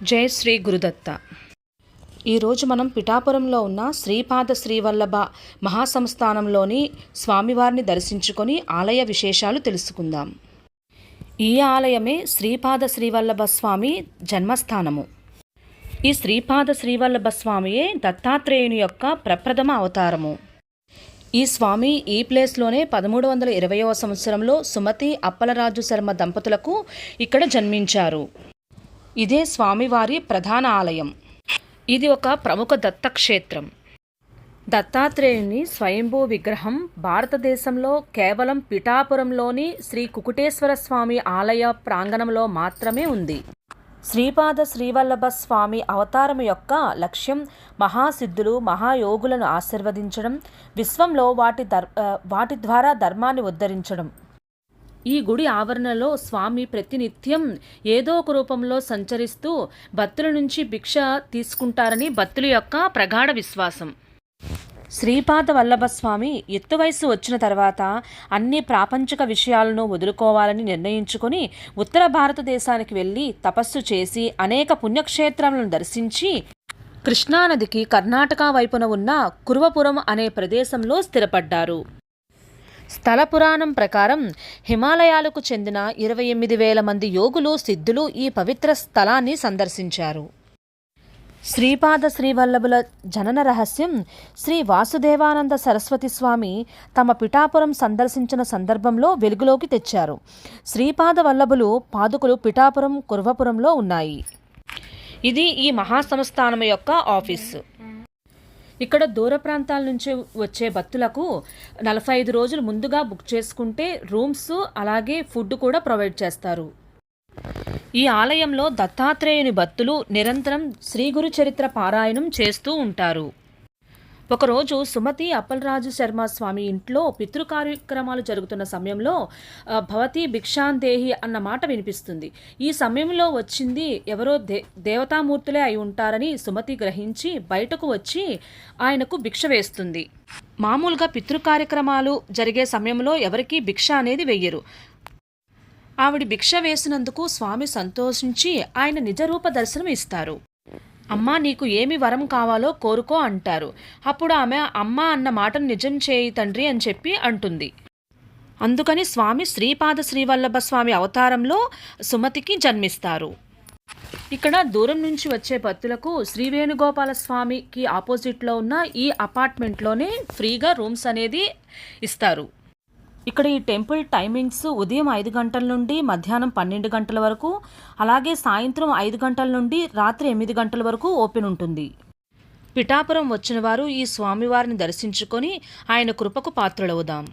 జై శ్రీ గురుదత్త ఈరోజు మనం పిఠాపురంలో ఉన్న శ్రీపాద శ్రీవల్లభ మహాసంస్థానంలోని స్వామివారిని దర్శించుకొని ఆలయ విశేషాలు తెలుసుకుందాం. ఈ ఆలయమే శ్రీపాద శ్రీవల్లభ స్వామి జన్మస్థానము. ఈ శ్రీపాద శ్రీవల్లభ స్వామియే దత్తాత్రేయుని యొక్క ప్రప్రథమ అవతారము. ఈ స్వామి ఈ ప్లేస్లోనే పదమూడు వందల ఇరవయవ సంవత్సరంలో సుమతి అప్పలరాజు శర్మ దంపతులకు ఇక్కడ జన్మించారు. ఇదే స్వామివారి ప్రధాన ఆలయం. ఇది ఒక ప్రముఖ దత్తక్షేత్రం. దత్తాత్రేయుని స్వయంభూ విగ్రహం భారతదేశంలో కేవలం పిఠాపురంలోని శ్రీ కుకుటేశ్వర స్వామి ఆలయ ప్రాంగణంలో మాత్రమే ఉంది. శ్రీపాద శ్రీవల్లభ స్వామి అవతారం యొక్క లక్ష్యం మహాసిద్ధులు మహాయోగులను ఆశీర్వదించడం విశ్వంలో వాటి దర్ వాటి ద్వారా ధర్మాన్ని ఉద్ధరించడం. ఈ గుడి ఆవరణలో స్వామి ప్రతినిత్యం ఏదో ఒక రూపంలో సంచరిస్తూ భక్తుల నుంచి భిక్ష తీసుకుంటారని భక్తుల యొక్క ప్రగాఢ విశ్వాసం. శ్రీపాద వల్లభ స్వామి ఎత్తు వయసు వచ్చిన తర్వాత అన్ని ప్రాపంచిక విషయాలను వదులుకోవాలని నిర్ణయించుకొని ఉత్తర భారతదేశానికి వెళ్ళి తపస్సు చేసి అనేక పుణ్యక్షేత్రాలను దర్శించి కృష్ణానదికి కర్ణాటక వైపున ఉన్న కురువపురం అనే ప్రదేశంలో స్థిరపడ్డారు. స్థల పురాణం ప్రకారం హిమాలయాలకు చెందిన ఇరవై ఎనిమిది వేల మంది యోగులు సిద్ధులు ఈ పవిత్ర స్థలాన్ని సందర్శించారు. శ్రీపాద శ్రీవల్లభుల జనన రహస్యం శ్రీ వాసుదేవానంద సరస్వతి స్వామి తమ పిఠాపురం సందర్శించిన సందర్భంలో వెలుగులోకి తెచ్చారు. శ్రీపాద వల్లభులు పాదుకులు పిఠాపురం కుర్వపురంలో ఉన్నాయి. ఇది ఈ మహాసంస్థానం యొక్క ఆఫీసు. ఇక్కడ దూర ప్రాంతాల నుంచి వచ్చే భక్తులకు నలభై ఐదు రోజులు ముందుగా బుక్ చేసుకుంటే రూమ్స్ అలాగే ఫుడ్ కూడా ప్రొవైడ్ చేస్తారు. ఈ ఆలయంలో దత్తాత్రేయుని భక్తులు నిరంతరం శ్రీ గురు చరిత్ర పారాయణం చేస్తూ ఉంటారు. ఒకరోజు సుమతి అప్పలరాజు శర్మ స్వామి ఇంట్లో పితృ కార్యక్రమాలు జరుగుతున్న సమయంలో భవతి భిక్షాందేహి అన్న మాట వినిపిస్తుంది. ఈ సమయంలో వచ్చింది ఎవరో దే దేవతామూర్తులే అయి ఉంటారని సుమతి గ్రహించి బయటకు వచ్చి ఆయనకు భిక్ష వేస్తుంది. మామూలుగా పితృ కార్యక్రమాలు జరిగే సమయంలో ఎవరికీ భిక్ష అనేది వెయ్యరు. ఆవిడ భిక్ష వేసినందుకు స్వామి సంతోషించి ఆయన నిజరూప దర్శనం ఇస్తారు అమ్మా నీకు ఏమి వరం కావాలో కోరుకో అంటారు. అప్పుడు ఆమె అమ్మ అన్న మాటను నిజం చేయి తండ్రి అని చెప్పి అంటుంది. అందుకని స్వామి శ్రీపాద శ్రీవల్లభ స్వామి అవతారంలో సుమతికి జన్మిస్తారు. ఇక్కడ దూరం నుంచి వచ్చే భక్తులకు శ్రీ వేణుగోపాల స్వామికి ఆపోజిట్లో ఉన్న ఈ అపార్ట్మెంట్లోనే ఫ్రీగా రూమ్స్ అనేది ఇస్తారు. ఇక్కడ ఈ టెంపుల్ టైమింగ్స్ ఉదయం ఐదు గంటల నుండి మధ్యాహ్నం పన్నెండు గంటల వరకు అలాగే సాయంత్రం ఐదు గంటల నుండి రాత్రి ఎనిమిది గంటల వరకు ఓపెన్ ఉంటుంది. పిఠాపురం వచ్చిన వారు ఈ స్వామివారిని దర్శించుకొని ఆయన కృపకు పాత్రులవుదాం.